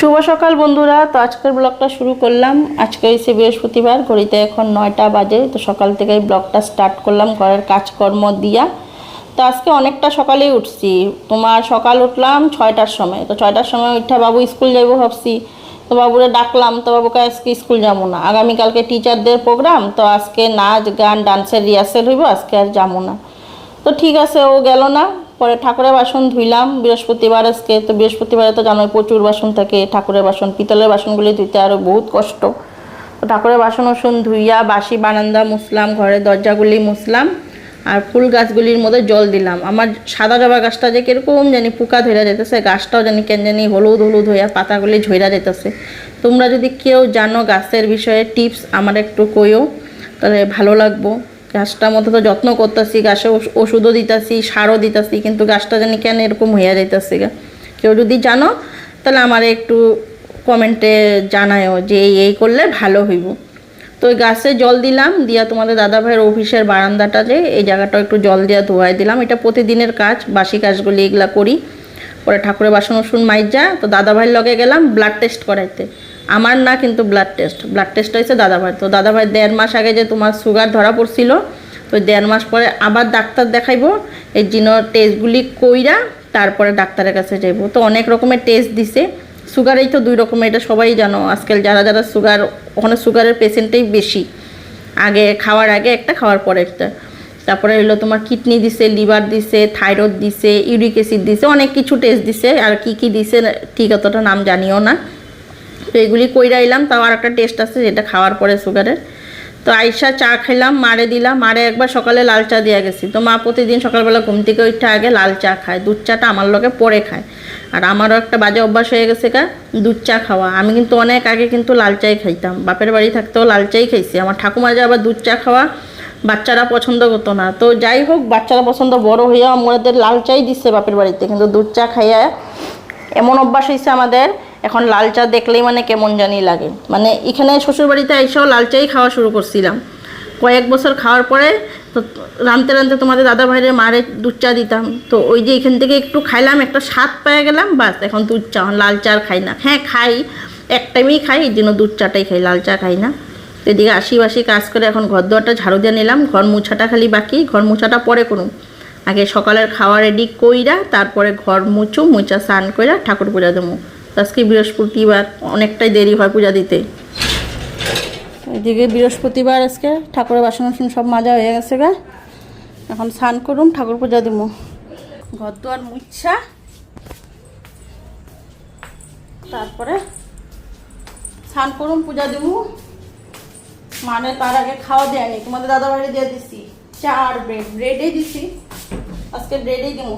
শুভ সকাল বন্ধুরা। তো আজকের ব্লগটা শুরু করলাম। আজকে হচ্ছে বৃহস্পতিবার, ঘড়িতে এখন নয়টা বাজে। তো সকাল থেকেই ব্লগটা স্টার্ট করলাম ঘরের কাজকর্ম দিয়া। তো আজকে অনেকটা সকালেই উঠছি। তোমার সকাল উঠলাম ছয়টার সময়। তো ছয়টার সময় উঠে বাবু স্কুল যাইবো ভাবছি। তো বাবুরে ডাকলাম, তো বাবুকে আজকে স্কুল যাব না। আগামীকালকে টিচারদের প্রোগ্রাম তো আজকে নাচ, গান ডান্সের রিহার্সেল হইব, আজকে আর যাব না। তো ঠিক আছে, ও গেল না। পরে ঠাকুরের বাসন ধুইলাম। বৃহস্পতিবার আজকে তো বৃহস্পতিবারে তো জানোই প্রচুর বাসন থাকে, ঠাকুরের বাসন, পিতলের বাসনগুলি ধুইতে আরও বহুত কষ্ট। তো ঠাকুরের বাসন ওসন ধুইয়া বাসি, বারান্দা মুসলাম ঘরের দরজাগুলি মুছলাম আর ফুল গাছগুলির মধ্যে জল দিলাম। আমার সাদা জবা গাছটা যে কীরকম জানি পোকা ধরে যেতেছে গাছটাও জানি কেন জানি হলুদ হলুদ হইয়া পাতাগুলি ঝইরা যেতেছে তোমরা যদি কেউ জানো গাছের বিষয়ে টিপস আমার একটু কইও, তাহলে ভালো লাগবো। গাছটার মতো তো যত্ন করতেছি গাছে ওষুধও দিতেছি, সারও দিতেছি, কিন্তু গাছটা জানি কেন এরকম হইয়া যাইতেছে গা। কেউ যদি জানো, তাহলে আমার একটু কমেন্টে জানায়ও যে এই এই করলে ভালো হইব। তো ওই গাছে জল দিলাম, দিয়া তোমাদের দাদা ভাইয়ের অফিসের বারান্দাটা যে, এই জায়গাটা একটু জল দিয়া ধোয়াই দিলাম। এটা প্রতিদিনের কাজ, বাসি কাজগুলি এগুলা করি। পরে ঠাকুরের বাসন ওসুন মাইজা, তো দাদা ভাইয়ের লগে গেলাম ব্লাড টেস্ট করাইতে। আমার না কিন্তু ব্লাড টেস্ট ব্লাড টেস্ট হয়েছে দাদা ভাই তো দাদা ভাই দেড় মাস আগে যে তোমার সুগার ধরা পড়ছিল, তো দেড় মাস পরে আবার ডাক্তার দেখাইবো। এই জন্য টেস্টগুলি কইরা তারপরে ডাক্তারের কাছে যাইবো। তো অনেক রকমের টেস্ট দিছে। সুগারেই তো দুই রকমের, এটা সবাই জানো। আজকাল যারা যারা সুগার ওখানে সুগারের পেশেন্টেই বেশি। আগে খাওয়ার আগে একটা, খাওয়ার পরে একটা। তারপরে হলো তোমার কিডনি দিছে লিভার দিছে থাইরয়েড দিছে ইউরিক অ্যাসিড দিছে, অনেক কিছু টেস্ট দিছে। আর কি কি দিছে ঠিক অতটা নাম জানিও না। তো এগুলি কইরা এলাম, তাও আর একটা টেস্ট আছে যেটা খাওয়ার পরে সুগারের তো আইসা চা খাইলাম মারে দিলাম, মারে একবার সকালে লাল চা দিয়া গেছি। তো মা প্রতিদিন সকালবেলা ঘুম থেকে উঠে আগে লাল চা খায়, দুধ চাটা আমার লোকে পরে খায়। আর আমারও একটা বাজে অভ্যাস হয়ে গেছে কা দুধ চা খাওয়া। আমি কিন্তু অনেক আগে কিন্তু লাল চাই খাইতাম। বাপের বাড়ি থাকতেও লাল চাই খাইছি। আমার ঠাকুমা যে আবার দুধ চা খাওয়া বাচ্চারা পছন্দ করতো না। তো যাই হোক, বাচ্চারা পছন্দ বড় হইয়া আমাদের লাল চাই দিচ্ছে বাপের বাড়িতে। কিন্তু দুধ চা খাইয়া এমন অভ্যাস হয়েছে আমাদের এখন লাল চা দেখলেই মানে কেমন জানি লাগে। মানে এখানে শ্বশুরবাড়িতে এসেও লাল চাই খাওয়া শুরু করছিলাম। কয়েক বছর খাওয়ার পরে তো রানতে রানতে তোমাদের দাদা ভাইয়ের মারে দুধ চা দিতাম। তো ওই যে এখান থেকে একটু খাইলাম, একটা স্বাদ পেয়ে গেলাম, বাস এখন দুধ চা, লাল চা আর খাই না। হ্যাঁ খাই, এক টাইমেই খাই, এই জন্য দুধ চাটাই খাই, লাল চা খাই না। এদিকে আশি বাসি কাজ করে এখন ঘর দুয়ারটা ঝাড়ু দিয়ে নিলাম, ঘর মুছাটা খালি বাকি, ঘর মুছাটা পরে করুন। আগে সকালের খাওয়া রেডি কইরা, তারপরে ঘর মুছু, মুছা স্নান কইরা ঠাকুর পূজা দেবো। আজকে বৃহস্পতিবার, অনেকটাই দেরি হয় পূজা দিতে। এদিকে বৃহস্পতিবার আজকে, ঠাকুরের বাসন বাসন সব মাজা হয়ে গেছে গা। এখন স্নান করুন ঠাকুর পূজা দেবো ঘর দুয়ার মুচ্ছা তারপরে স্নান করুন পূজা দেবো মানে তার আগে খাওয়া দেয়নি তোমাদের দাদা বাড়ি দিয়ে দিছি। চা আর ব্রেড ব্রেডেই দিছি। আজকে ব্রেডেই দেবো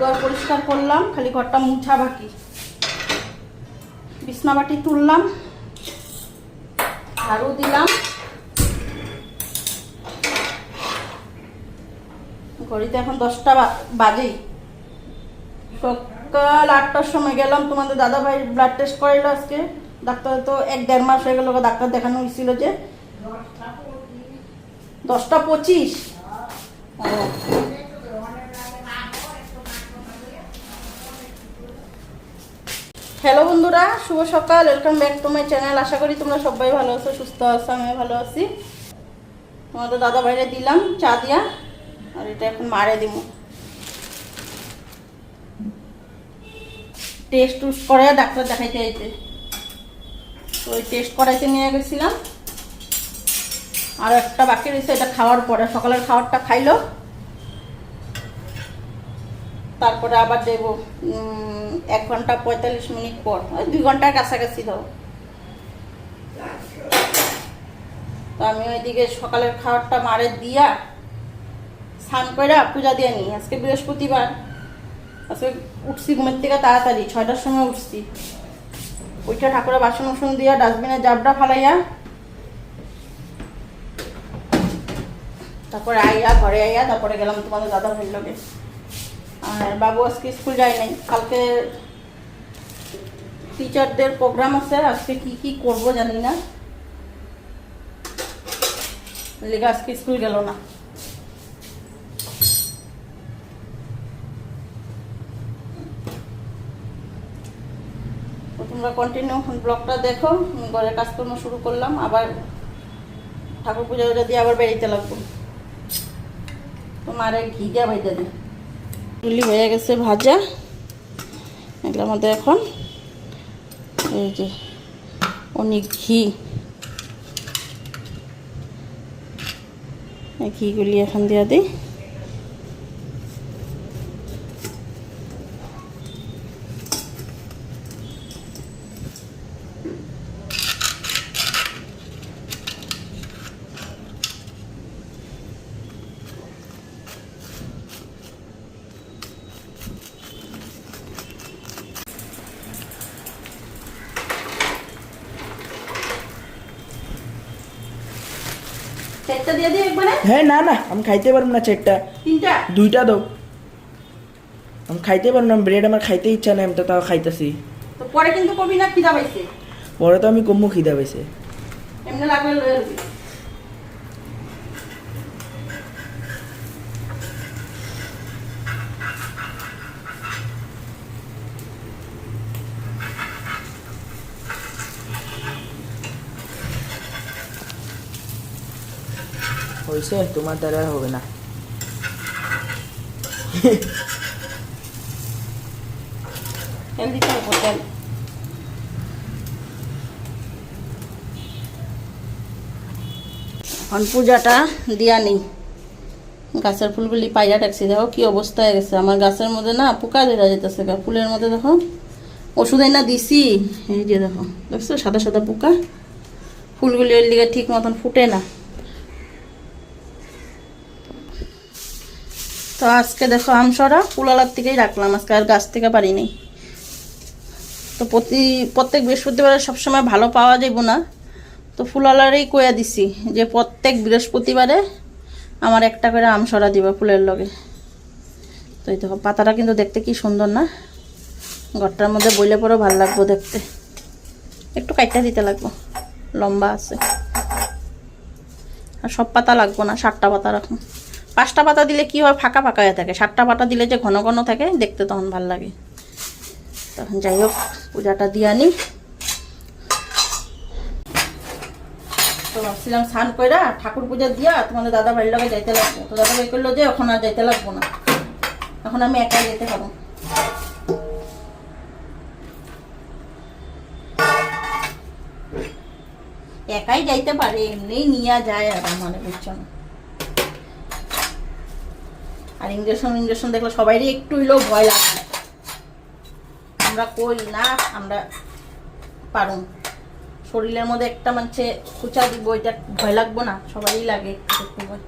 ঘর পরিষ্কার করলাম, খালি ঘরটা মুছা বাকি। বিছনাবাটি তুললাম, ঝাড়ু দিলাম। ঘড়িতে এখন দশটা বাজেই। সকাল আটটার সময় গেলাম, তোমাদের দাদা ভাই ব্লাড টেস্ট করাইলো আজকে। ডাক্তার তো এক দেড় মাস হয়ে গেল, ডাক্তার দেখানো হয়েছিল যে। দশটা পঁচিশ। হ্যালো বন্ধুরা, শুভ সকাল welcome back to my channel আশা করি তোমরা সবাই ভালো আছো, সুস্থ আছো আমি ভালো আছি। তোমাদের দাদা বাইরে দিলাম, চা দিয়া, আর এটা এখন মারে দিব। টেস্ট টুস্ট করে ডাক্তার দেখাইতে আইতে। তো ওই টেস্ট করাইতে নিয়ে গেছিলাম। আর একটা বাকি রয়েছে এটা খাওয়ার পরে, সকালের খাবারটা খাইলো। তারপরে আবার দেব এক ঘণ্টা পঁয়তাল্লিশ মিনিট পর, ওই দুই ঘণ্টার কাছাকাছি দাও তো আমি ওইদিকে সকালের খাবারটা মারে দিয়া স্নান করে পূজা দিয়ে নিই। আজকে বৃহস্পতিবার, আজকে উঠছি ঘুমের থেকে তাড়াতাড়ি, ছয়টার সময় উঠছি। ওইটা ঠাকুরের বাসন উসন দিয়া ডাস্টবিনে জাবড়া ফালাইয়া তারপরে আইয়া, ঘরে আইয়া তারপরে গেলাম তোমাদের দাদা ভাইয়ের লগে। আর বাবু আজকে স্কুল যায় নাই। কালকে টিচারদের প্রোগ্রাম আছে, আজকে কি কি করব জানি না। লেগে আজকে স্কুল গেল না। তোমরা কন্টিনিউ ব্লগটা দেখো ঘরের কাজকর্ম শুরু করলাম, আবার ঠাকুর পুজো দিয়ে আবার বেরিতে লাগবো। তোমার ঘি দিয়া ভাই দিই চুলি হয়ে গেছে ভাজা। এগুলোর মধ্যে এখন এই যে অনেক ঘি। ঘিগুলি এখন দিয়ে দিই। চারটা দিয়ে দিই একবারে। হ্যাঁ না না আমি খাইতে পারব না চারটা। তিনটা। দুইটা দাও। আমি খাইতে পারব না ব্রেড আমার খাইতে ইচ্ছা নাই আমি তো তাও খাইতেছি। তো পরে কিন্তু কবি না খিদা পাইছে। পরে তো আমি কমু খিদা পাইছে। এমনি লাগলে লয়ে হয়েছে তোমার দ্বারা হবে না। পূজাটা দিয়া নেই। গাছের ফুলগুলি পাইয়া রাখছি, দেখো কি অবস্থা হয়ে গেছে। আমার গাছের মধ্যে না পোকা ধরা যেতেছে ফুলের মধ্যে দেখো। ওষুধ না দিছি, এই যে দেখো, দেখছ? সাদা সাদা পোকা। ফুলগুলি ওই লিগে ঠিক মতন ফুটে না। তো আজকে দেখো আম আমসরা ফুলালার থেকেই রাখলাম, আজকে আর গাছ থেকে পারিনি তো প্রতি, প্রত্যেক বৃহস্পতিবারে সবসময় ভালো পাওয়া যাব না। তো ফুলালারেই কয়া দিছি যে প্রত্যেক বৃহস্পতিবারে আমার একটা করে আমসরা দিবা ফুলের লগে। তো এই দেখো, পাতাটা কিন্তু দেখতে কি সুন্দর না? ঘরটার মধ্যে বইলে পরেও ভালো লাগবো দেখতে। একটু কাইটা দিতে লাগবো, লম্বা আছে। আর সব পাতা লাগবো না, সাতটা পাতা রাখুন পাঁচটা পাতা দিলে কি হয়? ফাঁকা ফাঁকা হয়ে থাকে। সাতটা পাতা দিলে যে ঘন ঘন থাকে, দেখতে তখন ভালো লাগে। তখন যাই হোক, পূজাটা দিয়ে আনি। তো ভাবছিলাম স্নান কইরা ঠাকুর পূজা দিয়া তোমাদের দাদা বাড়ির লগে যাইতে লাগবো। তো দাদা ভাই করল যে এখন আর যাইতে লাগবো না। এখন আমি একাই যেতে পারব একাই যাইতে পারে এমনিই নিয়ে যায় আর মানে বুঝছ না। আর ইঞ্জেকশন ইঞ্জেকশন দেখলে সবাইরই একটু হইলেও ভয় লাগে। আমরা কই না, আমরা পারুম শরীরের মধ্যে একটা মানে খুচা দিব, এটা ভয় লাগবো না, সবারই লাগে একটু ভয়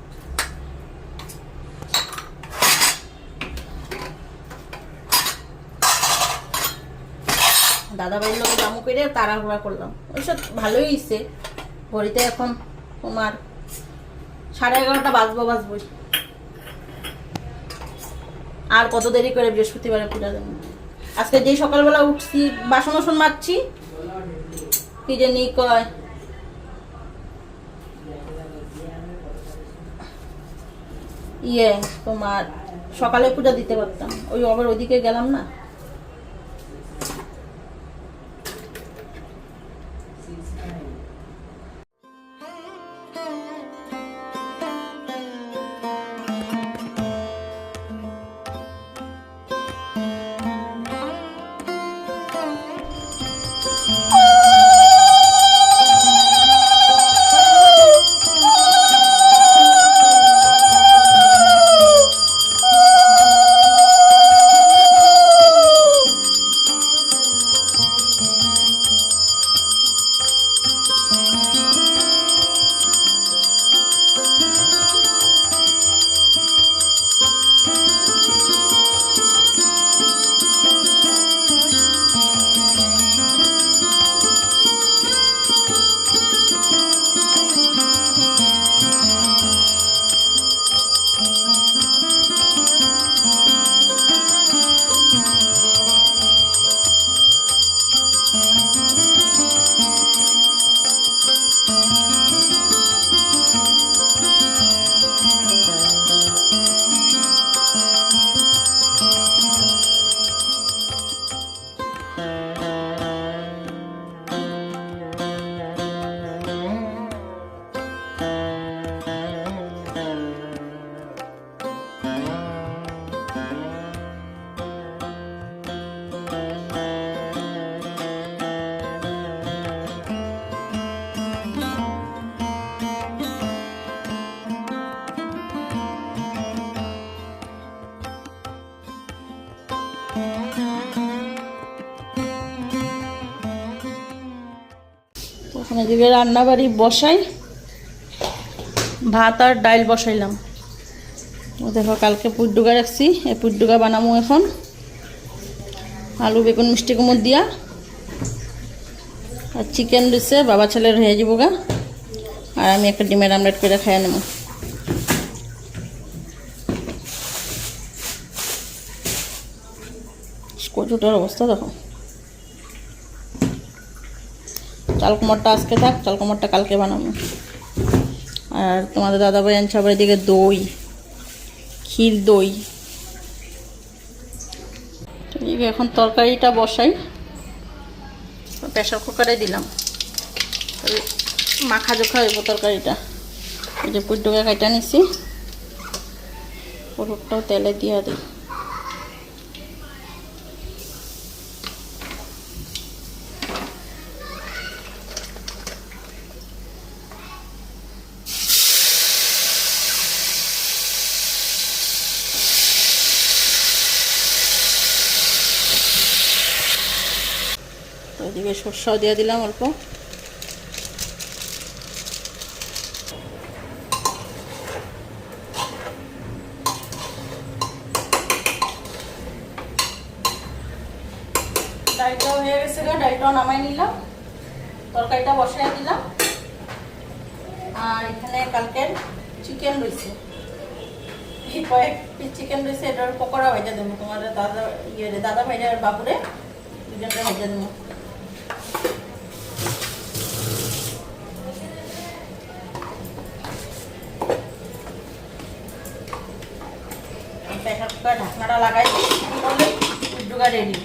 দাদা বাড়ির লোক জামু করে তাড়াহুড়া করলাম। ওইসব ভালোই হয়েছে ঘড়িতে এখন তোমার সাড়ে এগারোটা বাজবো, বাজবোই। আর কত দেরি করে বৃহস্পতিবারে পূজা দেবো আজকে যেই সকালবেলা উঠছি, বাসন বাসন মারছি কি যে নি কয়? ইয়ে তোমার সকালে পূজা দিতে পারতাম। ওই আবার ওইদিকে গেলাম না? ওখানে দিকে রান্নাবাড়ি বসাই। ভাত আর ডাইল বসাইলাম। দেখো, কালকে পুড্ডুগা রাখছি। এই পুড্ডুগা বানামো এখন। আলু, বেগুন, মিষ্টি কুমড় দিয়া। আর চিকেন দিছে, বাবা ছেলের হয়ে যাব গা। আর আমি একটা ডিমের আমলেট করে খাইয়ে নেব। কচুটার অবস্থা দেখো। চাল কুমারটা আজকে থাক, চাল কুমারটা কালকে বানাবো। আর তোমাদের দাদাভাই আনছে আবার এদিকে দই, ক্ষীর দই। এখন তরকারিটা বসাই। প্রেশার কুকারে দিলাম। মাখা জোখা হইব তরকারিটা। এই যে পুড্ডুকে কাটা নিছি। পুরোটাও তেলে দিয়া দিই। এদিকে সর্ষাও দিয়ে দিলাম অল্প। নিলাম। তরকারিটা আর এখানে চিকেন রয়েছে। কয়েক পিস চিকেন পকোড়া ভেজে দেবো। তোমার দাদা ইয়ে দাদা ভাইজার বাবুরে দুজনটা ভেজে দেবো। ঢাকনাটা লাগাই ডুগা রেডি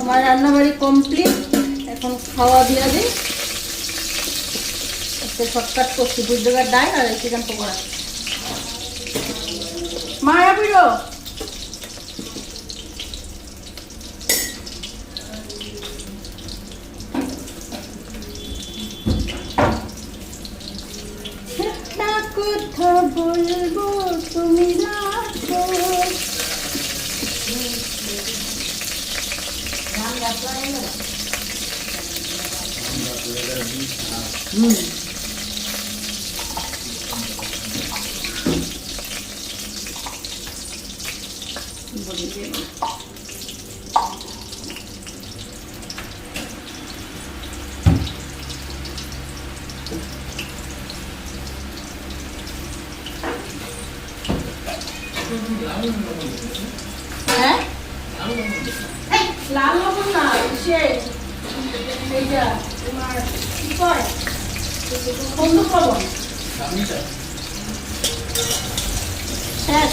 আমার রান্নাবাড়ি কমপ্লিট এখন খাওয়া দিয়া দিই। একটু শর্টকাট করছি বুঝদেবার ডাল আর চিকেন পকোড়া। মায়া পিড়ো কথা বলব তুমি রাখো। হ্যাঁ? এই, লাল লবণ না সে এইটা তোমার কি কয় বন্ধুক লবণ হ্যাঁ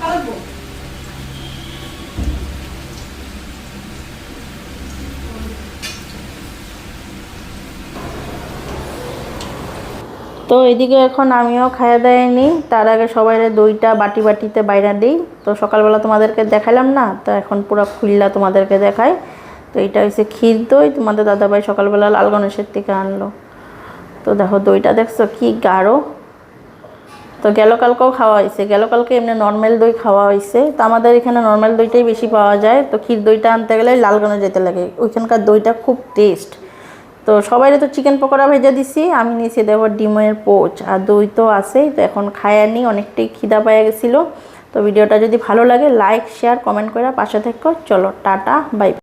লাগবো তো এদিকে এখন আমিও খাইয়া দেয়নি তার আগে সবাই দইটা বাটি বাটিতে বাইরে দিই। তো সকালবেলা তোমাদেরকে দেখালাম না, তো এখন পুরো খুললা তোমাদেরকে দেখাই তো এটা হয়েছে ক্ষীর দই, তোমাদের দাদাভাই সকালবেলা লাল গণেশের থেকে আনলো। তো দেখো দইটা দেখছ কি গাঢ়। তো গেল কালকেও খাওয়া হয়েছে গেল কালকে এমনি নর্মাল দই খাওয়া হয়েছে তো আমাদের এখানে নর্মাল দইটাই বেশি পাওয়া যায়। তো ক্ষীর দইটা আনতে গেলে লালগঞ্জে যেতে লাগে। ওইখানকার দইটা খুব টেস্ট তো সবাই তো চিকেন পকোড়া ভেজে দিছি। আমি নিয়েছি দেখো ডিমের পোচ। আর দই তো আছেই। তো এখন খায়া নি, অনেকটাই খিদা পাওয়া গেছিল। তো ভিডিওটা যদি ভালো লাগে লাইক শেয়ার কমেন্ট করে পাশে থেকো। চলো, টাটা বাই